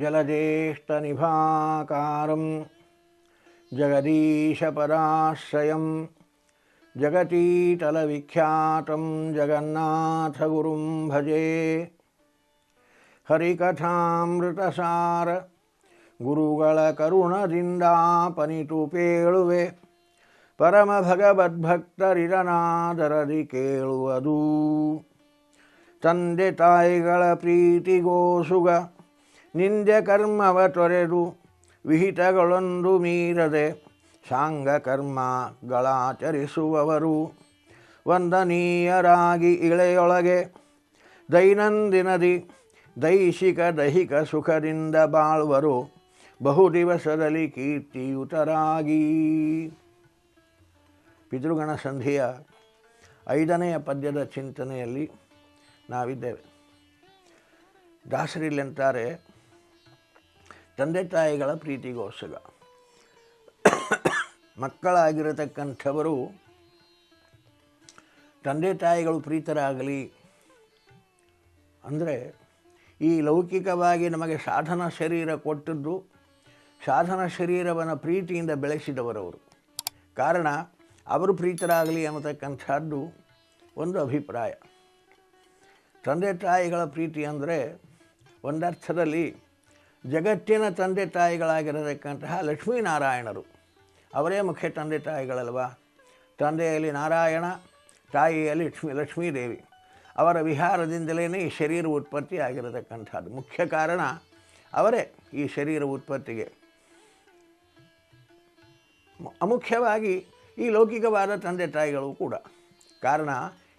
जलज्येष्ठनिभाकारं जगदीशपदाश्रयं जगतीतलविख्यातं जगन्नाथगुरुं भजे ಹರಿಕಥಾಮೃತಸಾರ ಗುರುಗಳ ಕರುಣದಿಂದಾಪನಿತು ಪೇಳುವೆ ಪರಮ ಭಗವದ್ಭಕ್ತರಿರನಾದರದಿ ಕೇಳುವುದು ತಂದೆ ತಾಯಿಗಳ ಪ್ರೀತಿಗೋಸುಗ ನಿಂದೆ ಕರ್ಮವ ತೊರೆದು ವಿಹಿತಗಳೊಂದು ಮೀರದೆ ಸಾಂಗ ಕರ್ಮಗಳಾಚರಿಸುವವರು. ವಂದನೀಯರಾಗಿ ಇಳೆಯೊಳಗೆ ದೈನಂದಿನದಿ ದೈಶಿಕ ದೈಹಿಕ ಸುಖದಿಂದ ಬಾಳುವರು. ಬಹು ದಿವಸದಲ್ಲಿ ಕೀರ್ತಿಯುತರಾಗಿ. ಪಿತೃಗಣ ಸಂಧಿಯ ಐದನೆಯ ಪದ್ಯದ ಚಿಂತನೆಯಲ್ಲಿ ನಾವಿದ್ದೇವೆ. ದಾಸರಿಲ್ಲಂತಾರೆ ತಂದೆ ತಾಯಿಗಳ ಪ್ರೀತಿಗೋಸ್ಕರ. ಮಕ್ಕಳಾಗಿರತಕ್ಕಂಥವರು ತಂದೆ ತಾಯಿಗಳು ಪ್ರೀತರಾಗಲಿ ಅಂದರೆ ಈ ಲೌಕಿಕವಾಗಿ ನಮಗೆ ಸಾಧನ ಶರೀರ ಕೊಟ್ಟದ್ದು ಸಾಧನ ಶರೀರವನ್ನು ಪ್ರೀತಿಯಿಂದ ಬೆಳೆಸಿದವರವರು ಕಾರಣ ಅವರು ಪ್ರೀತರಾಗಲಿ ಅನ್ನತಕ್ಕಂಥದ್ದು ಒಂದು ಅಭಿಪ್ರಾಯ. ತಂದೆ ತಾಯಿಗಳ ಪ್ರೀತಿ ಅಂದರೆ ಒಂದರ್ಥದಲ್ಲಿ ಜಗತ್ತಿನ ತಂದೆ ತಾಯಿಗಳಾಗಿರತಕ್ಕಂತಹ ಲಕ್ಷ್ಮೀನಾರಾಯಣರು. ಅವರೇ ಮುಖ್ಯ ತಂದೆ ತಾಯಿಗಳಲ್ವಾ? ತಂದೆಯಲ್ಲಿ ನಾರಾಯಣ, ತಾಯಿಯಲ್ಲಿ ಲಕ್ಷ್ಮೀ, ಲಕ್ಷ್ಮೀದೇವಿ. ಅವರ ವಿಹಾರದಿಂದಲೇ ಈ ಶರೀರ ಉತ್ಪತ್ತಿ ಆಗಿರತಕ್ಕಂಥದ್ದು. ಮುಖ್ಯ ಕಾರಣ ಅವರೇ ಈ ಶರೀರ ಉತ್ಪತ್ತಿಗೆ. ಅಮುಖ್ಯವಾಗಿ ಈ ಲೌಕಿಕವಾದ ತಂದೆ ತಾಯಿಗಳು ಕೂಡ. ಕಾರಣ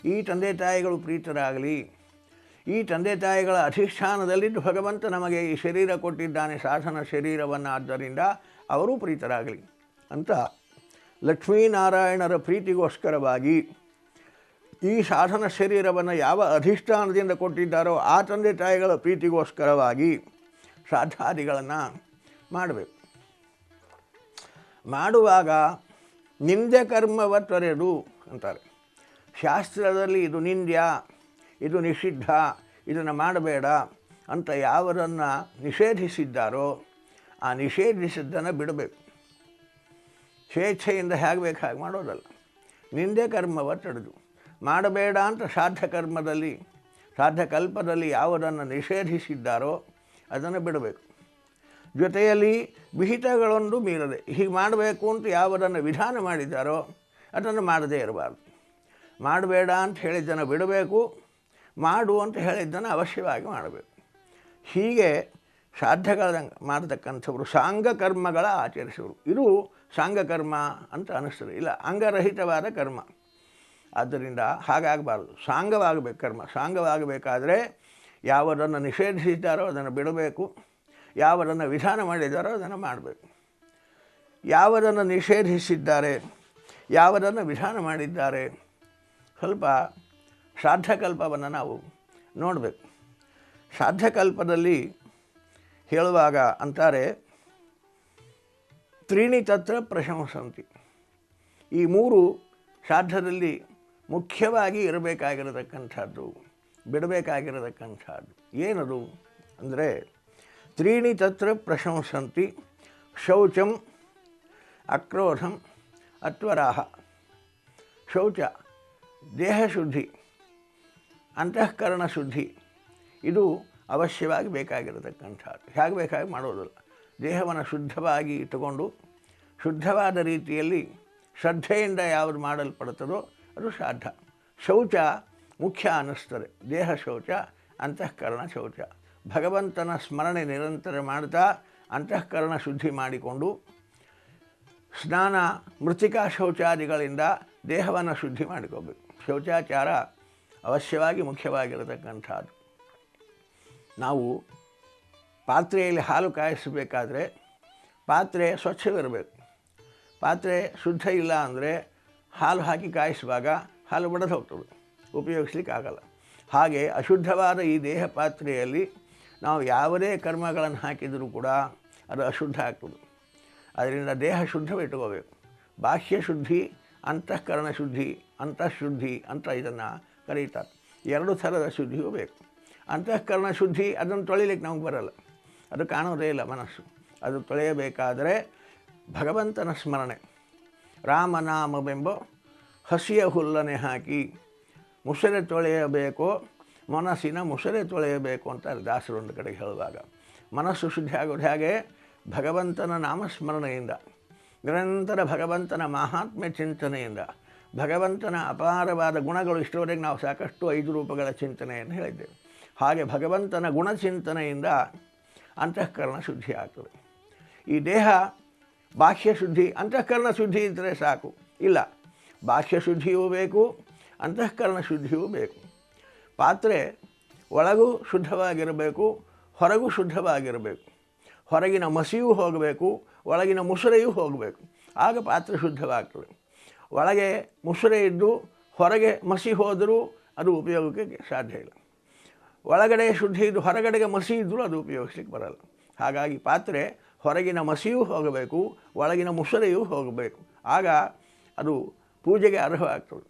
ಈ ತಂದೆ ತಾಯಿಗಳು ಪ್ರೀತರಾಗಲಿ ಈ ತಂದೆ ತಾಯಿಗಳ ಅಧಿಷ್ಠಾನದಲ್ಲಿದ್ದು ಭಗವಂತ ನಮಗೆ ಈ ಶರೀರ ಕೊಟ್ಟಿದ್ದಾನೆ, ಸಾಧನ ಶರೀರವನ್ನು. ಆದ್ದರಿಂದ ಅವರೂ ಪ್ರೀತರಾಗಲಿ ಅಂತ ಲಕ್ಷ್ಮೀನಾರಾಯಣರ ಪ್ರೀತಿಗೋಸ್ಕರವಾಗಿ ಈ ಸಾಧನ ಶರೀರವನ್ನು ಯಾವ ಅಧಿಷ್ಠಾನದಿಂದ ಕೊಟ್ಟಿದ್ದಾರೋ ಆ ತಂದೆ ತಾಯಿಗಳ ಪ್ರೀತಿಗೋಸ್ಕರವಾಗಿ ಶ್ರಾದ್ದಾದಿಗಳನ್ನು ಮಾಡಬೇಕು. ಮಾಡುವಾಗ ನಿಂದೆ ಕರ್ಮವ ತೊರೆದು ಅಂತಾರೆ. ಶಾಸ್ತ್ರದಲ್ಲಿ ಇದು ನಿಂದ್ಯ ಇದು ನಿಷಿದ್ಧ, ಇದನ್ನು ಮಾಡಬೇಡ ಅಂತ ಯಾವರನ್ನು ನಿಷೇಧಿಸಿದ್ದಾರೋ ಆ ನಿಷೇಧಿಸಿದ್ದನ್ನು ಬಿಡಬೇಕು. ಸ್ವೇಚ್ಛೆಯಿಂದ ಹೇಗೆ ಹಾಗೆ ಮಾಡೋದಲ್ಲ. ನಿಂದೆ ಕರ್ಮವ ತಡೆದು. ಮಾಡಬೇಡ ಅಂತ ಸಾಧ್ಯ ಕರ್ಮದಲ್ಲಿ, ಸಾಧ್ಯ ಕಲ್ಪದಲ್ಲಿ ಯಾವುದನ್ನು ನಿಷೇಧಿಸಿದ್ದಾರೋ ಅದನ್ನು ಬಿಡಬೇಕು. ಜೊತೆಯಲ್ಲಿ ವಿಹಿತಗಳೊಂದು ಮೀರದೆ, ಹೀಗೆ ಮಾಡಬೇಕು ಅಂತ ಯಾವುದನ್ನು ವಿಧಾನ ಮಾಡಿದ್ದಾರೋ ಅದನ್ನು ಮಾಡದೇ ಇರಬಾರ್ದು. ಮಾಡಬೇಡ ಅಂತ ಹೇಳಿದ್ದನ್ನು ಬಿಡಬೇಕು ಮಾಡು ಅಂತ ಹೇಳಿದ್ದನ್ನು ಅವಶ್ಯವಾಗಿ ಮಾಡಬೇಕು. ಹೀಗೆ ಸಾಧ್ಯಗಳ ಮಾಡತಕ್ಕಂಥವ್ರು ಸಾಂಗಕರ್ಮಗಳ ಆಚರಿಸೋರು ಇದು ಸಾಂಗಕರ್ಮ ಅಂತ ಅನ್ನಿಸ್ತದೆ. ಇಲ್ಲ, ಅಂಗರಹಿತವಾದ ಕರ್ಮ. ಆದ್ದರಿಂದ ಹಾಗಾಗಬಾರ್ದು. ಸಾಂಗವಾಗಬೇಕು ಕರ್ಮ. ಸಾಂಗವಾಗಬೇಕಾದರೆ ಯಾವುದನ್ನು ನಿಷೇಧಿಸಿದ್ದಾರೋ ಅದನ್ನು ಬಿಡಬೇಕು. ಯಾವುದನ್ನು ವಿಧಾನ ಮಾಡಿದ್ದಾರೋ ಅದನ್ನು ಮಾಡಬೇಕು. ಯಾವುದನ್ನು ನಿಷೇಧಿಸಿದ್ದಾರೆ ಯಾವುದನ್ನು ವಿಧಾನ ಮಾಡಿದ್ದಾರೆ, ಸ್ವಲ್ಪ ಶ್ರಾದ್ದಕಲ್ಪವನ್ನು ನಾವು ನೋಡಬೇಕು. ಶ್ರಾದ್ದಕಲ್ಪದಲ್ಲಿ ಹೇಳುವಾಗ ಅಂತಾರೆ, ತ್ರೀಣಿ ತತ್ರ ಪ್ರಶಂಸಂತಿ. ಈ ಮೂರು ಶ್ರಾದ್ದದಲ್ಲಿ ಮುಖ್ಯವಾಗಿ ಇರಬೇಕಾಗಿರತಕ್ಕಂಥದ್ದು, ಬಿಡಬೇಕಾಗಿರತಕ್ಕಂಥದ್ದು ಏನದು ಅಂದರೆ, ತ್ರೀಣಿ ತತ್ರ ಪ್ರಶಂಸಂತಿ, ಶೌಚಂ ಅಕ್ರೋಧಂ ಅತ್ವರಾಹ. ಶೌಚ, ದೇಹಶುದ್ಧಿ. ಅಂತಃಕರಣ ಶುದ್ಧಿ. ಇದು ಅವಶ್ಯವಾಗಿ ಬೇಕಾಗಿರತಕ್ಕಂಥದ್ದು. ಹೇಗೆ ಬೇಕಾಗಿ ಮಾಡೋದಿಲ್ಲ. ದೇಹವನ್ನು ಶುದ್ಧವಾಗಿ ಇಟ್ಟುಕೊಂಡು ಶುದ್ಧವಾದ ರೀತಿಯಲ್ಲಿ ಶ್ರದ್ಧೆಯಿಂದ ಯಾವುದು ಮಾಡಲ್ಪಡುತ್ತದೋ ಅದು ಶ್ರಾದ್ದ. ಶೌಚ ಮುಖ್ಯ ಅನ್ನಿಸ್ತದೆ. ದೇಹ ಶೌಚ, ಅಂತಃಕರಣ ಶೌಚ. ಭಗವಂತನ ಸ್ಮರಣೆ ನಿರಂತರ ಮಾಡ್ತಾ ಅಂತಃಕರಣ ಶುದ್ಧಿ ಮಾಡಿಕೊಂಡು ಸ್ನಾನ ಮೃತಿಕಾ ಶೌಚಾದಿಗಳಿಂದ ದೇಹವನ್ನು ಶುದ್ಧಿ ಮಾಡಿಕೋಬೇಕು ಶೌಚಾಚಾರ ಅವಶ್ಯವಾಗಿ ಮುಖ್ಯವಾಗಿರತಕ್ಕಂಥದ್ದು. ನಾವು ಪಾತ್ರೆಯಲ್ಲಿ ಹಾಲು ಕಾಯಿಸಬೇಕಾದ್ರೆ ಪಾತ್ರೆ ಸ್ವಚ್ಛವಿರಬೇಕು. ಪಾತ್ರೆ ಶುದ್ಧ ಇಲ್ಲ ಅಂದರೆ ಹಾಲು ಹಾಕಿ ಕಾಯಿಸುವಾಗ ಹಾಲು ಬಡದು ಹೋಗ್ತದೆ ಉಪಯೋಗಿಸ್ಲಿಕ್ಕೆ ಆಗಲ್ಲ ಹಾಗೆ ಅಶುದ್ಧವಾದ ಈ ದೇಹ ಪಾತ್ರೆಯಲ್ಲಿ ನಾವು ಯಾವುದೇ ಕರ್ಮಗಳನ್ನು ಹಾಕಿದರೂ ಕೂಡ ಅದು ಅಶುದ್ಧ ಆಗ್ತದೆ. ಅದರಿಂದ ದೇಹ ಶುದ್ಧವಿಟ್ಕೋಬೇಕು ಬಾಹ್ಯ ಶುದ್ಧಿ, ಅಂತಃಕರಣ ಶುದ್ಧಿ, ಅಂತಃಶುದ್ಧಿ ಅಂತ ಇದನ್ನು ಕರೀತಾರೆ. ಎರಡು ಥರದ ಶುದ್ಧಿಯೂ ಬೇಕು. ಅಂತಃಕರಣ ಶುದ್ಧಿ, ಅದನ್ನು ತೊಳಿಲಿಕ್ಕೆ ನಮಗೆ ಬರಲ್ಲ. ಅದು ಕಾಣೋದೇ ಇಲ್ಲ ಮನಸ್ಸು. ಅದು ತೊಳೆಯಬೇಕಾದರೆ ಭಗವಂತನ ಸ್ಮರಣೆ. ರಾಮನಾಮವೆಂಬ ಹಸಿಯ ಹುಲ್ಲನೆ ಹಾಕಿ ಮುಸರೆ ತೊಳೆಯಬೇಕು, ಮನಸ್ಸಿನ ಮುಸರೆ ತೊಳೆಯಬೇಕು ಅಂತ ದಾಸರು ಒಂದು ಕಡೆ ಹೇಳುವಾಗ. ಮನಸ್ಸು ಶುದ್ಧಿ ಆಗೋದು ಹೇಗೆ? ಭಗವಂತನ ನಾಮಸ್ಮರಣೆಯಿಂದ. ನಿರಂತರ ಭಗವಂತನ ಮಹಾತ್ಮ್ಯ ಚಿಂತನೆಯಿಂದ. ಭಗವಂತನ ಅಪಾರವಾದ ಗುಣಗಳು ಇಷ್ಟವರೆಗೆ ನಾವು ಸಾಕಷ್ಟು ಐದು ರೂಪಗಳ ಚಿಂತನೆಯನ್ನು ಹೇಳಿದ್ದೇವೆ. ಹಾಗೆ ಭಗವಂತನ ಗುಣಚಿಂತನೆಯಿಂದ ಅಂತಃಕರಣ ಶುದ್ಧಿ ಆಗ್ತದೆ. ಈ ದೇಹ ಬಾಹ್ಯ ಶುದ್ಧಿ, ಅಂತಃಕರಣ ಶುದ್ಧಿ ಇದ್ದರೆ ಸಾಕು. ಇಲ್ಲ, ಬಾಹ್ಯ ಶುದ್ಧಿಯೂ ಬೇಕು, ಅಂತಃಕರಣ ಶುದ್ಧಿಯೂ ಬೇಕು. ಪಾತ್ರೆ ಒಳಗೂ ಶುದ್ಧವಾಗಿರಬೇಕು, ಹೊರಗೂ ಶುದ್ಧವಾಗಿರಬೇಕು. ಹೊರಗಿನ ಮಸಿಯೂ ಹೋಗಬೇಕು, ಒಳಗಿನ ಮುಸುರೆಯೂ ಹೋಗಬೇಕು. ಆಗ ಪಾತ್ರೆ ಶುದ್ಧವಾಗ್ತದೆ. ಒಳಗೆ ಮುಸುರೆ ಇದ್ದು ಹೊರಗೆ ಮಸಿ ಹೋದರೂ ಅದು ಉಪಯೋಗಕ್ಕೆ ಸಾಧ್ಯ ಇಲ್ಲ. ಒಳಗಡೆ ಶುದ್ಧಿ ಇದ್ದು ಹೊರಗಡೆಗೆ ಮಸಿ ಇದ್ದರೂ ಅದು ಉಪಯೋಗಿಸ್ಲಿಕ್ಕೆ ಬರಲ್ಲ. ಹಾಗಾಗಿ ಪಾತ್ರೆ ಹೊರಗಿನ ಮಸಿಯೂ ಹೋಗಬೇಕು, ಒಳಗಿನ ಮುಸುರೆಯೂ ಹೋಗಬೇಕು. ಆಗ ಅದು ಪೂಜೆಗೆ ಅರ್ಹವಾಗ್ತದೆ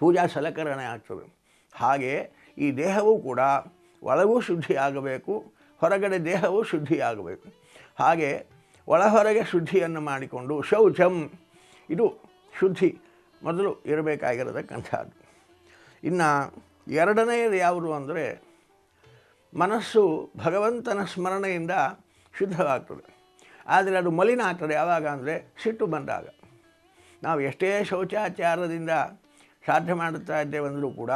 ಪೂಜಾ ಸಲಕರಣೆ ಆಗ್ತದೆ. ಹಾಗೆ ಈ ದೇಹವೂ ಕೂಡ ಒಳಗೂ ಶುದ್ಧಿ ಆಗಬೇಕು, ಹೊರಗಡೆ ದೇಹವೂ ಶುದ್ಧಿ ಆಗಬೇಕು. ಹಾಗೆ ಒಳ ಹೊರಗೆ ಶುದ್ಧಿಯನ್ನು ಮಾಡಿಕೊಂಡು ಶೌಚಂ, ಇದು ಶುದ್ಧಿ ಮೊದಲು ಇರಬೇಕಾಗಿರತಕ್ಕಂಥದ್ದು ಇನ್ನು ಎರಡನೆಯದು ಯಾವುದು ಅಂದರೆ ಮನಸ್ಸು ಭಗವಂತನ ಸ್ಮರಣೆಯಿಂದ ಶುದ್ಧವಾಗ್ತದೆ. ಆದರೆ ಅದು ಮಲಿನ ಆಗ್ತದೆ ಯಾವಾಗ ಅಂದರೆ ಸಿಟ್ಟು ಬಂದಾಗ. ನಾವು ಎಷ್ಟೇ ಶೌಚಾಚಾರದಿಂದ ಸಾಧ್ಯ ಮಾಡುತ್ತಾ ಇದ್ದೇವೆಂದರೂ ಕೂಡ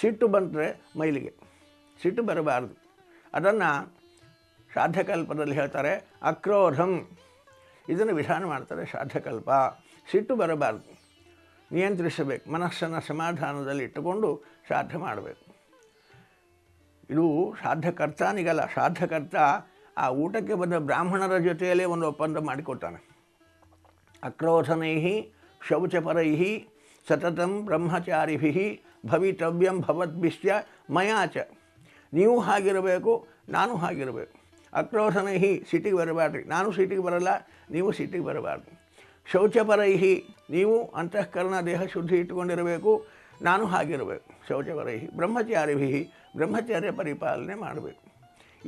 ಸಿಟ್ಟು ಬಂದರೆ ಮೈಲಿಗೆ. ಸಿಟ್ಟು ಬರಬಾರದು. ಅದನ್ನು ಸಾಧ್ಯಕಲ್ಪದಲ್ಲಿ ಹೇಳ್ತಾರೆ ಅಕ್ರೋಧಂ. ಇದನ್ನು ವಿಧಾನ ಮಾಡ್ತಾರೆ ಸಾಧ್ಯಕಲ್ಪ. ಸಿಟ್ಟು ಬರಬಾರ್ದು. ನಿಯಂತ್ರಿಸಬೇಕು. ಮನಸ್ಸನ್ನು ಸಮಾಧಾನದಲ್ಲಿ ಇಟ್ಟುಕೊಂಡು ಸಾಧ್ಯ ಮಾಡಬೇಕು. ಇದು ಸಾಧ್ಯಕರ್ತನಿಗಲ್ಲ. ಸಾಧ್ಯಕರ್ತ ಆ ಊಟಕ್ಕೆ ಬಂದ ಬ್ರಾಹ್ಮಣರ ಜೊತೆಯಲ್ಲೇ ಒಂದು ಒಪ್ಪಂದ ಮಾಡಿಕೊಡ್ತಾನೆ ಅಕ್ರೋಧನೈ ಶೌಚಪರೈ ಸತತಂ ಬ್ರಹ್ಮಚಾರಿಭಿ, ಭವಿತವ್ಯಂ ಭವದ್ಭಿಷ್ಯ ಮಯಾಚ ನೀವು ಹಾಗಿರಬೇಕು, ನಾನು ಹಾಗಿರಬೇಕು. ಅಕ್ರೋಧನೈ ಸಿಟಿಗೆ ಬರಬಾರ್ದು ನಾನು ಸಿಟಿಗೆ ಬರಲ್ಲ, ನೀವು ಸಿಟಿಗೆ ಬರಬಾರ್ದು. ಶೌಚಪರೈಹಿ ನೀವು ಅಂತಃಕರಣ ದೇಹ ಶುದ್ಧಿ ಇಟ್ಟುಕೊಂಡಿರಬೇಕು, ನಾನು ಹಾಗಿರಬೇಕು. ಶೌಚಪರೈಹಿ ಬ್ರಹ್ಮಚಾರಿಭಿ, ಬ್ರಹ್ಮಚರ್ಯ ಪರಿಪಾಲನೆ ಮಾಡಬೇಕು.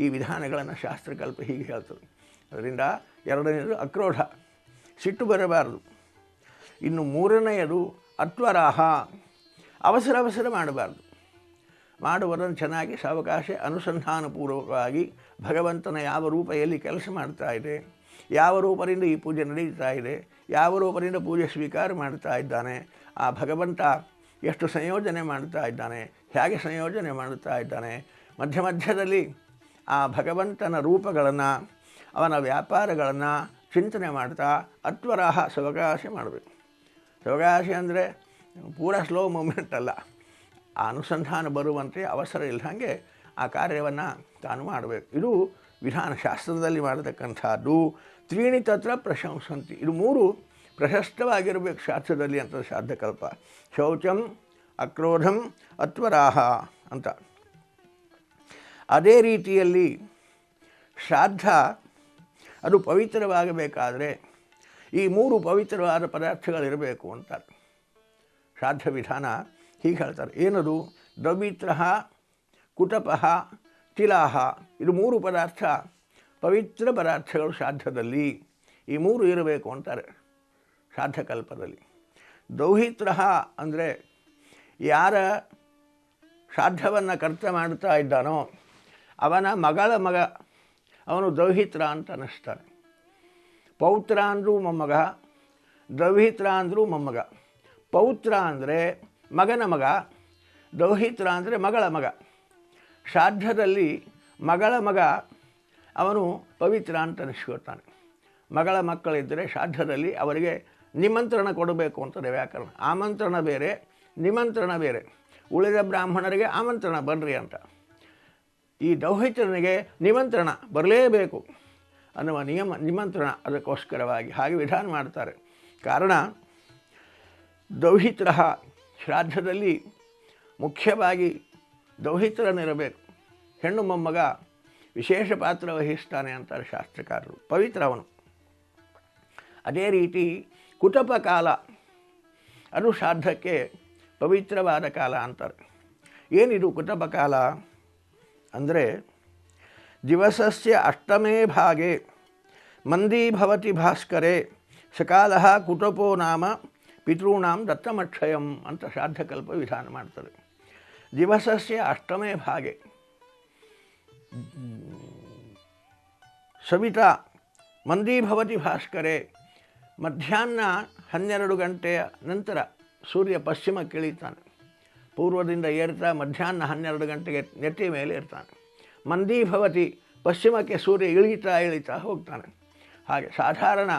ಈ ವಿಧಾನಗಳನ್ನು ಶಾಸ್ತ್ರಕಲ್ಪ ಹೀಗೆ ಹೇಳ್ತದೆ. ಅದರಿಂದ ಎರಡನೆಯದು ಅಕ್ರೋಢ ಸಿಟ್ಟು ಬರಬಾರದು. ಇನ್ನು ಮೂರನೆಯದು ಅತ್ವರಾಹ ಅವಸರ ಅವಸರ ಮಾಡಬಾರ್ದು. ಮಾಡುವುದನ್ನು ಚೆನ್ನಾಗಿ ಸಾವಕಾಶ ಅನುಸಂಧಾನಪೂರ್ವಕವಾಗಿ ಭಗವಂತನ ಯಾವ ರೂಪ ಎಲ್ಲಿ ಕೆಲಸ ಮಾಡ್ತಾ ಇದೆ ಯಾವ ರೂಪದಿಂದ ಈ ಪೂಜೆ ನಡೀತಾ ಇದೆ, ಯಾವ ರೂಪದಿಂದ ಪೂಜೆ ಸ್ವೀಕಾರ ಮಾಡ್ತಾ ಇದ್ದಾನೆ, ಆ ಭಗವಂತ ಎಷ್ಟು ಸಂಯೋಜನೆ ಮಾಡ್ತಾ ಇದ್ದಾನೆ, ಹೇಗೆ ಸಂಯೋಜನೆ ಮಾಡುತ್ತಾ ಇದ್ದಾನೆ. ಮಧ್ಯ ಮಧ್ಯದಲ್ಲಿ ಆ ಭಗವಂತನ ರೂಪಗಳನ್ನು, ಅವನ ವ್ಯಾಪಾರಗಳನ್ನು ಚಿಂತನೆ ಮಾಡ್ತಾ ಅತ್ವರಾಹ ಸವಕಾಶ ಮಾಡಬೇಕು. ಸವಕಾಶ ಅಂದರೆ ಪೂರ ಸ್ಲೋ ಮೂಮೆಂಟ್ ಅಲ್ಲ. ಆ ಅನುಸಂಧಾನ ಬರುವಂತೆ ಅವಸರ ಇಲ್ಲದಂಗೆ ಆ ಕಾರ್ಯವನ್ನು ತಾನು ಮಾಡಬೇಕು. ಇದು ವಿಧಾನಶಾಸ್ತ್ರದಲ್ಲಿ ಮಾಡತಕ್ಕಂಥದ್ದು ತ್ರೀಣಿ ತತ್ರ ಪ್ರಶಂಸಂತಿ. ಇದು ಮೂರು ಪ್ರಶಸ್ತವಾಗಿರಬೇಕು ಶಾಸ್ತ್ರದಲ್ಲಿ ಅಂತ ಸಾಧ್ಯಕಲ್ಪ. ಶೌಚಂ, ಅಕ್ರೋಧಂ, ಅತ್ವರಾಹ ಅಂತ. ಅದೇ ರೀತಿಯಲ್ಲಿ ಶ್ರಾದ್ದ, ಅದು ಪವಿತ್ರವಾಗಬೇಕಾದರೆ ಈ ಮೂರು ಪವಿತ್ರವಾದ ಪದಾರ್ಥಗಳಿರಬೇಕು ಅಂತಾರೆ ಶ್ರಾದ್ದ ವಿಧಾನ ಹೀಗೆ ಹೇಳ್ತಾರೆ. ಏನದು? ದ್ರವಿತ್ರ, ಕುಟಪಃ ತಿಲಾಹ ಇದು ಮೂರು ಪದಾರ್ಥ, ಪವಿತ್ರ ಪದಾರ್ಥಗಳು ಶ್ರಾದ್ದದಲ್ಲಿ. ಈ ಮೂರು ಇರಬೇಕು ಅಂತಾರೆ ಶ್ರಾದ್ದಕಲ್ಪದಲ್ಲಿ. ದೌಹಿತ್ರ ಅಂದರೆ ಯಾರ ಶ್ರಾದ್ದವನ್ನು ಕರ್ತ ಮಾಡ್ತಾ ಇದ್ದಾನೋ ಅವನ ಮಗಳ ಮಗ, ಅವನು ದೌಹಿತ್ರ ಅಂತ ಅನ್ನಿಸ್ತಾನೆ. ಪೌತ್ರ ಅಂದರೂ ಮೊಮ್ಮಗ, ದೌಹಿತ್ರ ಅಂದರೂ ಮೊಮ್ಮಗ. ಪೌತ್ರ ಅಂದರೆ ಮಗನ ಮಗ, ದೌಹಿತ್ರ ಅಂದರೆ ಮಗಳ ಮಗ. ಶ್ರಾದ್ದದಲ್ಲಿ ಮಗಳ ಮಗ, ಅವನು ಪವಿತ್ರ ಅಂತ ಅನಿಸ್ಕೊಳ್ತಾನೆ ಮಗಳ ಮಕ್ಕಳಿದ್ದರೆ ಶ್ರಾದ್ದದಲ್ಲಿ ಅವರಿಗೆ ನಿಮಂತ್ರಣ ಕೊಡಬೇಕು ಅಂತಾರೆ ವ್ಯಾಕರಣ ಆಮಂತ್ರಣ ಬೇರೆ, ನಿಮಂತ್ರಣ ಬೇರೆ. ಉಳಿದ ಬ್ರಾಹ್ಮಣರಿಗೆ ಆಮಂತ್ರಣ ಬನ್ನಿರಿ ಅಂತ. ಈ ದೌಹಿತ್ರನಿಗೆ ನಿಮಂತ್ರಣ ಬರಲೇಬೇಕು ಅನ್ನುವ ನಿಯಮ, ನಿಮಂತ್ರಣ ಅದಕ್ಕೋಸ್ಕರವಾಗಿ ಹಾಗೆ ವಿಧಾನ ಮಾಡ್ತಾರೆ. ಕಾರಣ ದೌಹಿತ್ರ ಶ್ರಾದ್ದದಲ್ಲಿ ಮುಖ್ಯವಾಗಿ ದೌಹಿತ್ರನಿರಬೇಕು. ಹೆಣ್ಣು ಮೊಮ್ಮಗ ವಿಶೇಷ ಪಾತ್ರ ವಹಿಸ್ತಾನೆ ಅಂತಾರೆ ಶಾಸ್ತ್ರಕಾರರು. ಪವಿತ್ರ ಅವನು. ಅದೇ ರೀತಿ ಕುಟಪ ಕಾಲ ಅದು ಶ್ರಾದ್ದಕ್ಕೆ ಪವಿತ್ರವಾದ ಕಾಲ ಅಂತಾರೆ. ಏನಿದು ಕುಟಪ ಕಾಲ? ಅಂದರೆ ದಿವಸಸ್ಯ ಅಷ್ಟಮೇ ಭಾಗೆ ಮಂದಿ ಭವತಿ ಭಾಸ್ಕರೆ ಸಕಾಲ ಕುಟುಂಬೋ ನಾಮ ಪಿತೃಣಾಂ ದತ್ತಮಕ್ಷಯಂ ಅಂತ ಶ್ರಾದ್ದಕಲ್ಪ ವಿಧಾನ ಮಾಡ್ತಾರೆ. ದಿವಸಸ್ಯ ಅಷ್ಟಮೇ ಭಾಗೆ. ಸವಿತಾ ಮಂದೀಭವತಿ ಭಾಸ್ಕರೆ, ಮಧ್ಯಾಹ್ನ ಹನ್ನೆರಡು ಗಂಟೆಯ ನಂತರ ಸೂರ್ಯ ಪಶ್ಚಿಮಕ್ಕೆ ಇಳಿತಾನೆ ಪೂರ್ವದಿಂದ ಏರ್ತಾ ಮಧ್ಯಾಹ್ನ ಹನ್ನೆರಡು ಗಂಟೆಗೆ ನೆತ್ತಿ ಮೇಲೆ ಇರ್ತಾನೆ. ಮಂದೀಭವತಿ ಪಶ್ಚಿಮಕ್ಕೆ ಸೂರ್ಯ ಇಳಿತಾ ಇಳಿತಾ ಹೋಗ್ತಾನೆ. ಹಾಗೆ ಸಾಧಾರಣ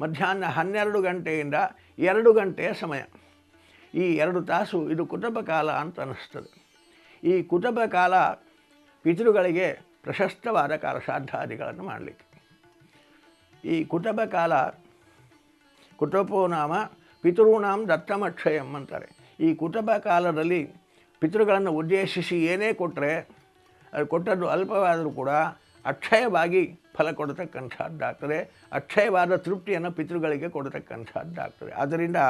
ಮಧ್ಯಾಹ್ನ ಹನ್ನೆರಡು ಗಂಟೆಯಿಂದ ಎರಡು ಗಂಟೆಯ ಸಮಯ. ಈ ಎರಡು ತಾಸು ಇದು ಕುಟುಂಬ ಕಾಲ ಅಂತ ಅನ್ನಿಸ್ತದೆ. ಈ ಕುಟುಂಬ ಕಾಲ ಪಿತೃಗಳಿಗೆ ಪ್ರಶಸ್ತವಾದ ಕಾಲ ಶ್ರಾದ್ದಾದಿಗಳನ್ನು ಮಾಡಲಿಕ್ಕೆ. ಈ ಕುಟುಂಬ ಕಾಲ ಕುಟುಂಬೋ ನಾಮ ಪಿತೃಣಾಂ ದತ್ತಮಕ್ಷಯಂ ಅಂತಾರೆ. ಈ ಕುಟುಂಬ ಕಾಲದಲ್ಲಿ ಪಿತೃಗಳನ್ನು ಉದ್ದೇಶಿಸಿ ಏನೇ ಕೊಟ್ಟರೆ ಅದು ಕೊಟ್ಟದ್ದು ಅಲ್ಪವಾದರೂ ಕೂಡ ಅಕ್ಷಯವಾಗಿ ಫಲ ಕೊಡತಕ್ಕಂಥದ್ದಾಗ್ತದೆ. ಅಕ್ಷಯವಾದ ತೃಪ್ತಿಯನ್ನು ಪಿತೃಗಳಿಗೆ ಕೊಡತಕ್ಕಂಥದ್ದಾಗ್ತದೆ. ಆದ್ದರಿಂದ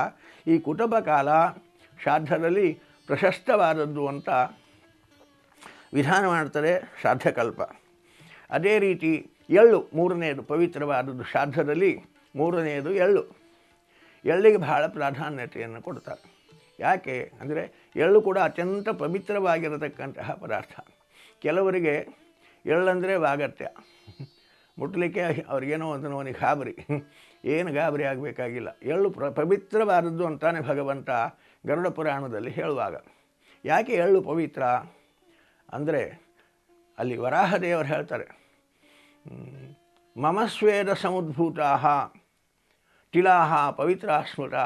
ಈ ಕುಟುಂಬ ಕಾಲ ಶ್ರಾದ್ದದಲ್ಲಿ ಪ್ರಶಸ್ತವಾದದ್ದು ಅಂತ ವಿಧಾನ ಮಾಡ್ತಾರೆ ಶ್ರಾದ್ದಕಲ್ಪ. ಅದೇ ರೀತಿ ಎಳ್ಳು ಮೂರನೆಯದು ಪವಿತ್ರವಾದದ್ದು ಶ್ರಾದ್ದದಲ್ಲಿ ಮೂರನೆಯದು ಎಳ್ಳು. ಎಳ್ಳಿಗೆ ಬಹಳ ಪ್ರಾಧಾನ್ಯತೆಯನ್ನು ಕೊಡ್ತಾರೆ. ಯಾಕೆ ಅಂದರೆ ಎಳ್ಳು ಕೂಡ ಅತ್ಯಂತ ಪವಿತ್ರವಾಗಿರತಕ್ಕಂತಹ ಪದಾರ್ಥ. ಕೆಲವರಿಗೆ ಎಳ್ಳಂದರೆ ವಾಗತ್ಯ ಮುಟ್ಲಿಕ್ಕೆ ಅವ್ರಿಗೇನೋ ಒಂದು ನೀ ಗಾಬರಿ. ಏನು ಗಾಬರಿ ಆಗಬೇಕಾಗಿಲ್ಲ. ಎಳ್ಳು ಪ್ರ ಪವಿತ್ರವಾದದ್ದು ಅಂತಾನೆ ಭಗವಂತ ಗರುಡ ಪುರಾಣದಲ್ಲಿ ಹೇಳುವಾಗ. ಯಾಕೆ ಎಳ್ಳು ಪವಿತ್ರ? ಅಂದರೆ ಅಲ್ಲಿ ವರಾಹ ದೇವರು ಹೇಳ್ತಾರೆ ಮಮಸ್ವೇದ ಸಮುದ್ಭೂತಾ ತಿಲಾಹ ಪವಿತ್ರ ಸ್ಮೃತಾ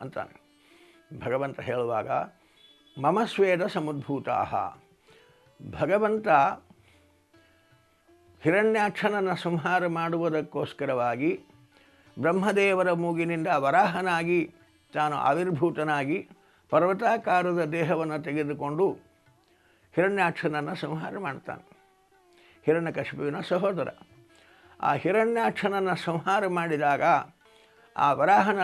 ಅಂತಾನೆ. ಭಗವಂತ ಹೇಳುವಾಗ ಮಮಸ್ವೇದ ಸಮುದ್ಭೂತಾ ಭಗವಂತ ಹಿರಣ್ಯಾಕ್ಷನನ್ನು ಸಂಹಾರ ಮಾಡುವುದಕ್ಕೋಸ್ಕರವಾಗಿ ಬ್ರಹ್ಮದೇವರ ಮೂಗಿನಿಂದ ವರಾಹನಾಗಿ ತಾನು ಆವಿರ್ಭೂತನಾಗಿ ಪರ್ವತಾಕಾರದ ದೇಹವನ್ನು ತೆಗೆದುಕೊಂಡು ಹಿರಣ್ಯಾಕ್ಷನನ್ನು ಸಂಹಾರ ಮಾಡ್ತಾನೆ. ಹಿರಣ್ಯಕಶಿಪುವಿನ ಸಹೋದರ. ಆ ಹಿರಣ್ಯಾಕ್ಷನನ್ನು ಸಂಹಾರ ಮಾಡಿದಾಗ ಆ ವರಾಹನ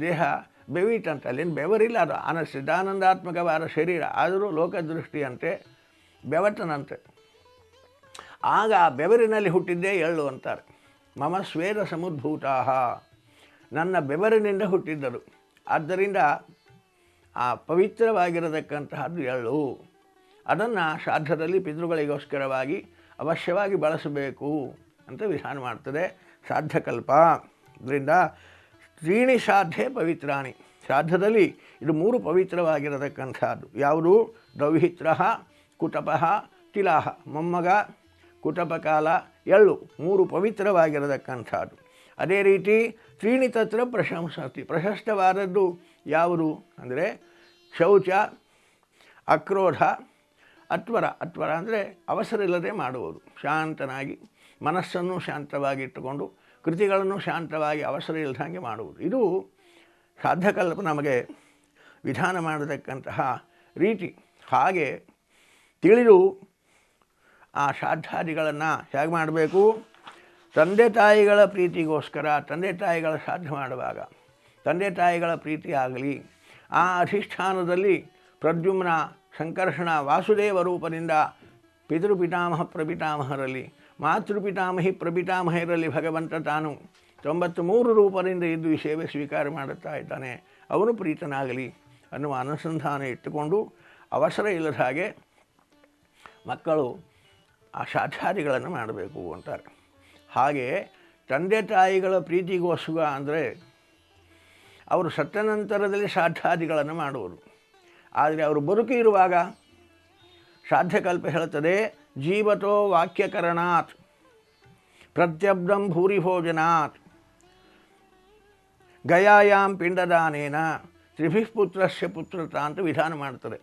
ದೇಹ ಬೆವೀತಂತೆ ಅಲ್ಲಿಂದ ಬೆವರಿಲ್ಲ ಅದು. ಆನ ಸಿದ್ಧಾನಂದಾತ್ಮಕವಾದ ಶರೀರ, ಆದರೂ ಲೋಕದೃಷ್ಟಿಯಂತೆ ಬೆವತನಂತೆ. ಆಗ ಆ ಬೆವರಿನಲ್ಲಿ ಹುಟ್ಟಿದ್ದೇ ಎಳ್ಳು ಅಂತಾರೆ. ಮಮ ಸ್ವೇದ ಸಮುದ್ಭೂತಾ ನನ್ನ ಬೆವರಿನಿಂದ ಹುಟ್ಟಿದ್ದರು. ಆದ್ದರಿಂದ ಆ ಪವಿತ್ರವಾಗಿರತಕ್ಕಂತಹದ್ದು ಎಳ್ಳು ಅದನ್ನು ಶ್ರಾದ್ದದಲ್ಲಿ ಪಿತೃಗಳಿಗೋಸ್ಕರವಾಗಿ ಅವಶ್ಯವಾಗಿ ಬಳಸಬೇಕು ಅಂತ ವಿಧಾನ ಮಾಡ್ತದೆ ಶ್ರಾದ್ದಕಲ್ಪ. ಇದರಿಂದ ತ್ರೀಣಿ ಶ್ರಾದ್ಧೆ ಪವಿತ್ರಾಣಿ. ಶ್ರಾದ್ದದಲ್ಲಿ ಇದು ಮೂರು ಪವಿತ್ರವಾಗಿರತಕ್ಕಂಥದ್ದು ಯಾವುದು? ದೌಹಿತ್ರ ಕುಟಪ ತಿಲಾಹ. ಮೊಮ್ಮಗ ಕುಟಪಕಾಲ ಎಳ್ಳು, ಮೂರು ಪವಿತ್ರವಾಗಿರತಕ್ಕಂಥದ್ದು ಅದೇ ರೀತಿ ತ್ರೀಣಿ ತತ್ರ ಪ್ರಶಂಸತಿ. ಪ್ರಶಸ್ತವಾದದ್ದು ಯಾವುದು ಅಂದರೆ ಶೌಚ, ಅಕ್ರೋಧ, ಅತ್ವರ. ಅತ್ವರ ಅಂದರೆ ಅವಸರ ಇಲ್ಲದೆ ಮಾಡುವುದು. ಶಾಂತನಾಗಿ ಮನಸ್ಸನ್ನು ಶಾಂತವಾಗಿಟ್ಟುಕೊಂಡು ಕೃತಿಗಳನ್ನು ಶಾಂತವಾಗಿ ಅವಸರ ಇಲ್ಲದಂಗೆ ಮಾಡುವುದು. ಇದು ಸಾಧ್ಯಕಲ್ಪ ನಮಗೆ ವಿಧಾನ ಮಾಡತಕ್ಕಂತಹ ರೀತಿ. ಹಾಗೆ ತಿಳಿದು ಆ ಸಾಧ್ಯಾದಿಗಳನ್ನು ಹೇಗೆ ಮಾಡಬೇಕು? ತಂದೆ ತಾಯಿಗಳ ಪ್ರೀತಿಗೋಸ್ಕರ ತಂದೆ ತಾಯಿಗಳ ಸಾಧ್ಯ ಮಾಡುವಾಗ, ತಂದೆ ತಾಯಿಗಳ ಪ್ರೀತಿ ಆಗಲಿ, ಆ ಅಧಿಷ್ಠಾನದಲ್ಲಿ ಪ್ರದ್ಯುಮ್ನ ಸಂಕರ್ಷಣ ವಾಸುದೇವ ರೂಪದಿಂದ ಪಿತೃಪಿತಾಮಹ ಪ್ರಪಿತಾಮಹರಲ್ಲಿ ಮಾತೃಪಿತಾಮಹಿ ಪ್ರಪಿತಾಮಹರಲ್ಲಿ ಭಗವಂತ ತಾನು ತೊಂಬತ್ತು ಮೂರು ರೂಪದಿಂದ ಇದ್ದು ಈ ಸೇವೆ ಸ್ವೀಕಾರ ಮಾಡುತ್ತಾ ಇದ್ದಾನೆ. ಅವನು ಪ್ರೀತನಾಗಲಿ ಅನ್ನುವ ಅನುಸಂಧಾನ ಇಟ್ಟುಕೊಂಡು ಅವಸರ ಇಲ್ಲದ ಹಾಗೆ ಮಕ್ಕಳು ಆ ಮಾಡಬೇಕು ಅಂತಾರೆ. ಹಾಗೆ ತಂದೆ ತಾಯಿಗಳ ಪ್ರೀತಿಗೋಸ್ಕರ ಅಂದರೆ ಅವರು ಸತ್ತ ನಂತರದಲ್ಲಿ ಸಾಧ್ಯಾದಿಗಳನ್ನು ಮಾಡುವುದು ಆದರೆ ಅವರು ಬದುಕಿ ಇರುವಾಗ ಸಾಧ್ಯಕಲ್ಪ ಹೇಳುತ್ತದೆ, ಜೀವತೋ ವಾಕ್ಯಕರಣಾತ್ ಪ್ರತ್ಯಬ್ಧಂ ಭೂರಿಭೋಜನಾತ್ ಗಯಾಯಾಂ ಪಿಂಡದಾನೇನ, ತ್ರಿಭಿಃ ಪುತ್ರಸ್ಯ ಪುತ್ರತ ಅಂತ ವಿಧಾನ ಮಾಡ್ತಾರೆ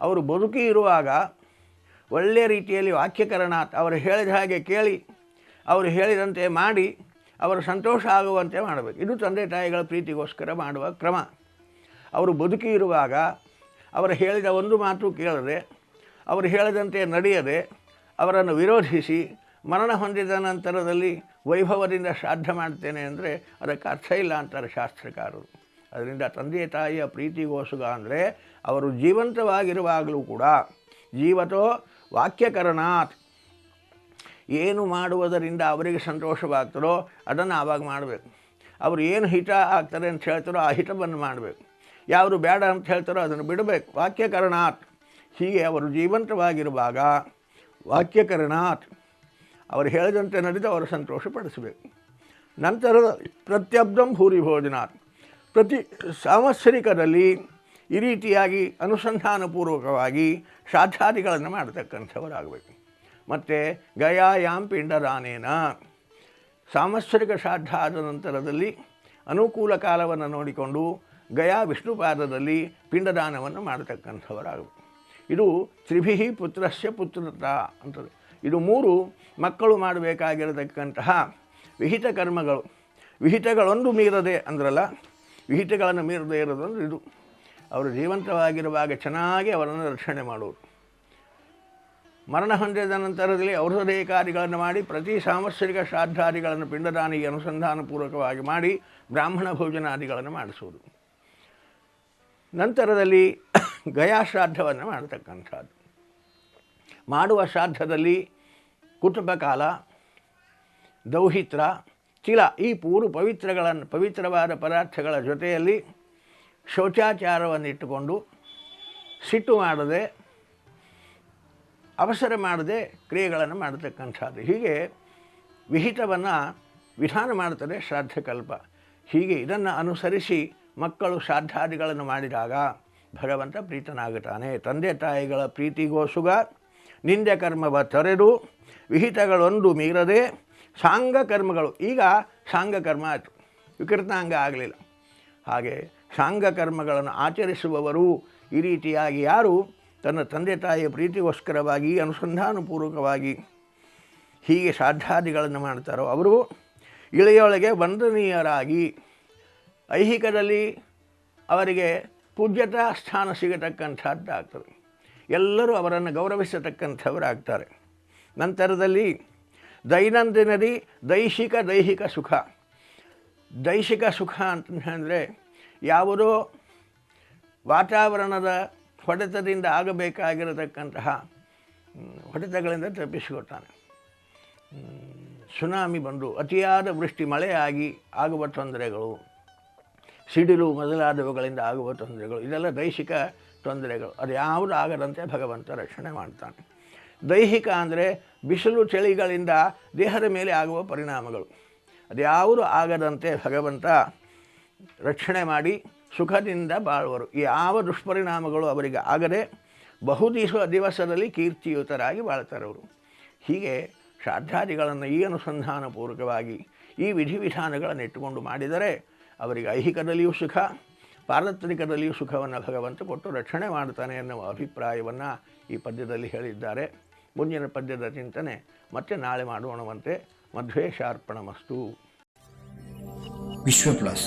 ಅವರು ಬದುಕಿ ಇರುವಾಗ ಒಳ್ಳೆಯ ರೀತಿಯಲ್ಲಿ ವಾಕ್ಯಕರಣಾತ್ ಅವರು ಹೇಳಿದ ಹಾಗೆ ಕೇಳಿ, ಅವರು ಹೇಳಿದಂತೆ ಮಾಡಿ, ಅವರು ಸಂತೋಷ ಆಗುವಂತೆ ಮಾಡಬೇಕು. ಇದು ತಂದೆ ತಾಯಿಗಳ ಪ್ರೀತಿಗೋಸ್ಕರ ಮಾಡುವ ಕ್ರಮ. ಅವರು ಬದುಕಿ ಇರುವಾಗ ಅವರು ಹೇಳಿದ ಒಂದು ಮಾತು ಕೇಳದೆ, ಅವರು ಹೇಳಿದಂತೆ ನಡೆಯದೆ, ಅವರನ್ನು ವಿರೋಧಿಸಿ, ಮರಣ ಹೊಂದಿದ ನಂತರದಲ್ಲಿ ವೈಭವದಿಂದ ಶ್ರಾದ್ದ ಮಾಡ್ತೇನೆ ಅಂದರೆ ಅದಕ್ಕೆ ಅರ್ಥ ಇಲ್ಲ ಅಂತಾರೆ ಶಾಸ್ತ್ರಕಾರರು. ಅದರಿಂದ ತಂದೆ ತಾಯಿಯ ಪ್ರೀತಿಗೋಸುಗ ಅಂದರೆ ಅವರು ಜೀವಂತವಾಗಿರುವಾಗಲೂ ಕೂಡ ಜೀವತೋ ವಾಕ್ಯಕರಣಾತ್. ಏನು ಮಾಡುವುದರಿಂದ ಅವರಿಗೆ ಸಂತೋಷವಾಗ್ತಾರೋ ಅದನ್ನು ಆವಾಗ ಮಾಡಬೇಕು. ಅವರು ಏನು ಹಿತ ಆಗ್ತಾರೆ ಅಂತ ಹೇಳ್ತಾರೋ ಆ ಹಿತವನ್ನು ಮಾಡಬೇಕು. ಯಾರು ಬೇಡ ಅಂತ ಹೇಳ್ತಾರೋ ಅದನ್ನು ಬಿಡಬೇಕು. ವಾಕ್ಯಕರಣಾತ್. ಹೀಗೆ ಅವರು ಜೀವಂತವಾಗಿರುವಾಗ ವಾಕ್ಯಕರಣಾತ್. ಅವರು ಹೇಳಿದಂತೆ ನಡೆದು ಅವರು ಸಂತೋಷಪಡಿಸಬೇಕು. ನಂತರ ಪ್ರತ್ಯಬ್ಧಂ ಭೂರಿ ಭೋಜನಾತ್ ಪ್ರತಿ ಸಾಂವತ್ಸರಿಕದಲ್ಲಿ ಈ ರೀತಿಯಾಗಿ ಅನುಸಂಧಾನಪೂರ್ವಕವಾಗಿ ಸಾಧ್ಯಾದಿಗಳನ್ನು ಮಾಡತಕ್ಕಂಥವರಾಗಬೇಕು. ಮತ್ತು ಗಯಾಯಾಮ್ ಪಿಂಡದಾನೇನ. ಸಾಂವತ್ಸರಿಕ ಶ್ರಾದ್ದ ಆದ ನಂತರದಲ್ಲಿ ಅನುಕೂಲ ಕಾಲವನ್ನು ನೋಡಿಕೊಂಡು ಗಯಾ ವಿಷ್ಣುಪಾದದಲ್ಲಿ ಪಿಂಡದಾನವನ್ನು ಮಾಡತಕ್ಕಂಥವರಾಗಬೇಕು. ಇದು ತ್ರಿಭಿ ಪುತ್ರಸ್ಯ ಪುತ್ರತ ಅಂತದೆ ಇದು ಮೂರು ಮಕ್ಕಳು ಮಾಡಬೇಕಾಗಿರತಕ್ಕಂತಹ ವಿಹಿತ ಕರ್ಮಗಳು. ವಿಹಿತಗಳೊಂದು ಮೀರದೆ ಅಂದ್ರಲ್ಲ, ವಿಹಿತಗಳನ್ನು ಮೀರದೆ ಇರೋದಂದ್ರೆ ಇದು. ಅವರು ಜೀವಂತವಾಗಿರುವಾಗ ಚೆನ್ನಾಗಿ ಅವರನ್ನು ರಕ್ಷಣೆ ಮಾಡುವರು. ಮರಣ ಹೊಂದಿದ ನಂತರದಲ್ಲಿ ಔಷಧಿ ಕಾರ್ಯಗಳನ್ನು ಮಾಡಿ, ಪ್ರತಿ ಸಾಂವತ್ಸರಿಕ ಶ್ರಾದ್ದಾದಿಗಳನ್ನು ಪಿಂಡದಾನಿಗೆ ಅನುಸಂಧಾನಪೂರ್ವಕವಾಗಿ ಮಾಡಿ, ಬ್ರಾಹ್ಮಣ ಭೋಜನಾದಿಗಳನ್ನು ಮಾಡಿಸುವುದು. ನಂತರದಲ್ಲಿ ಗಯಾ ಶ್ರಾದ್ದವನ್ನು ಮಾಡತಕ್ಕಂಥದ್ದು. ಮಾಡುವ ಶ್ರಾದ್ದದಲ್ಲಿ ಕುಟುಂಬಕಾಲ ದೌಹಿತ್ರ ಚಿಲ ಈ ಪೂರ್ವ ಪವಿತ್ರಗಳನ್ನು, ಪವಿತ್ರವಾದ ಪದಾರ್ಥಗಳ ಜೊತೆಯಲ್ಲಿ ಶೌಚಾಚಾರವನ್ನು ಇಟ್ಟುಕೊಂಡು ಸಿಟ್ಟು ಮಾಡದೆ, ಅವಸರ ಮಾಡದೆ ಕ್ರಿಯೆಗಳನ್ನು ಮಾಡತಕ್ಕಂಥದ್ದು. ಹೀಗೆ ವಿಹಿತವನ್ನು ವಿಧಾನ ಮಾಡ್ತಾರೆ ಶ್ರಾದ್ದಕಲ್ಪ. ಹೀಗೆ ಇದನ್ನು ಅನುಸರಿಸಿ ಮಕ್ಕಳು ಶ್ರಾದ್ದಾದಿಗಳನ್ನು ಮಾಡಿದಾಗ ಭಗವಂತ ಪ್ರೀತನಾಗುತ್ತಾನೆ. ತಂದೆ ತಾಯಿಗಳ ಪ್ರೀತಿಗೋಸುಗ ನಿಂದೆ ಕರ್ಮವ ತೊರೆದು ವಿಹಿತಗಳೊಂದು ಮೀರದೆ ಸಾಂಗ ಕರ್ಮಗಳು ಈಗ ಸಾಂಗ ಕರ್ಮ ಆಯಿತು. ವಿಕೃತಾಂಗ ಆಗಲಿಲ್ಲ. ಹಾಗೆ ಸಾಂಗ ಕರ್ಮಗಳನ್ನು ಆಚರಿಸುವವರು ಈ ರೀತಿಯಾಗಿ ಯಾರು ತನ್ನ ತಂದೆ ತಾಯಿಯ ಪ್ರೀತಿಗೋಸ್ಕರವಾಗಿ, ಅನುಸಂಧಾನಪೂರ್ವಕವಾಗಿ ಹೀಗೆ ಸಾಧ್ಯಾದಿಗಳನ್ನು ಮಾಡ್ತಾರೋ ಅವರು ಇಳೆಯೊಳಗೆ ವಂದನೀಯರಾಗಿ ಐಹಿಕದಲ್ಲಿ ಅವರಿಗೆ ಪೂಜ್ಯತಾ ಸ್ಥಾನ ಸಿಗತಕ್ಕಂಥದ್ದಾಗ್ತದೆ. ಎಲ್ಲರೂ ಅವರನ್ನು ಗೌರವಿಸತಕ್ಕಂಥವರಾಗ್ತಾರೆ. ನಂತರದಲ್ಲಿ ದೈನಂದಿನದಿ ದೈಹಿಕ ದೈಹಿಕ ಸುಖ. ದೈಹಿಕ ಸುಖ ಅಂತಂದರೆ ಯಾವುದೋ ವಾತಾವರಣದ ಹೊಡೆತದಿಂದ ಆಗಬೇಕಾಗಿರತಕ್ಕಂತಹ ಹೊಡೆತಗಳಿಂದ ತಪ್ಪಿಸಿಕೊಡ್ತಾನೆ ಸುನಾಮಿ ಬಂದು ಅತಿಯಾದ ವೃಷ್ಟಿ ಮಳೆಯಾಗಿ ಆಗುವ ತೊಂದರೆಗಳು, ಸಿಡಿಲು ಮೊದಲಾದವುಗಳಿಂದ ಆಗುವ ತೊಂದರೆಗಳು, ಇದೆಲ್ಲ ದೈಹಿಕ ತೊಂದರೆಗಳು. ಅದು ಯಾವುದು ಆಗದಂತೆ ಭಗವಂತ ರಕ್ಷಣೆ ಮಾಡ್ತಾನೆ. ದೈಹಿಕ ಅಂದರೆ ಬಿಸಿಲು ಚಳಿಗಳಿಂದ ದೇಹದ ಮೇಲೆ ಆಗುವ ಪರಿಣಾಮಗಳು. ಅದ್ಯಾವುದು ಆಗದಂತೆ ಭಗವಂತ ರಕ್ಷಣೆ ಮಾಡಿ ಸುಖದಿಂದ ಬಾಳುವರು. ಯಾವ ದುಷ್ಪರಿಣಾಮಗಳು ಅವರಿಗೆ ಆಗದೆ ಬಹು ದಿವಸ ದಿವಸದಲ್ಲಿ ಕೀರ್ತಿಯುತರಾಗಿ ಬಾಳ್ತಾರೆ ಅವರು. ಹೀಗೆ ಶ್ರಾದ್ದಾದಿಗಳನ್ನು ಈ ಅನುಸಂಧಾನಪೂರ್ವಕವಾಗಿ ಈ ವಿಧಿವಿಧಾನಗಳನ್ನು ಇಟ್ಟುಕೊಂಡು ಮಾಡಿದರೆ ಅವರಿಗೆ ಐಹಿಕದಲ್ಲಿಯೂ ಸುಖ ಪಾರತ್ರಿಕದಲ್ಲಿಯೂ ಸುಖವನ್ನು ಭಗವಂತ ಕೊಟ್ಟು ರಕ್ಷಣೆ ಮಾಡ್ತಾನೆ ಎನ್ನುವ ಅಭಿಪ್ರಾಯವನ್ನು ಈ ಪದ್ಯದಲ್ಲಿ ಹೇಳಿದ್ದಾರೆ. ಮುಂದಿನ ಪದ್ಯದ ಚಿಂತನೆ, ಮತ್ತೆ ನಾಳೆ ಮಾಡೋಣವಂತೆ ಮಧ್ವೇಶಾರ್ಪಣಮಸ್ತು. ವಿಶ್ವ ಪ್ಲಸ್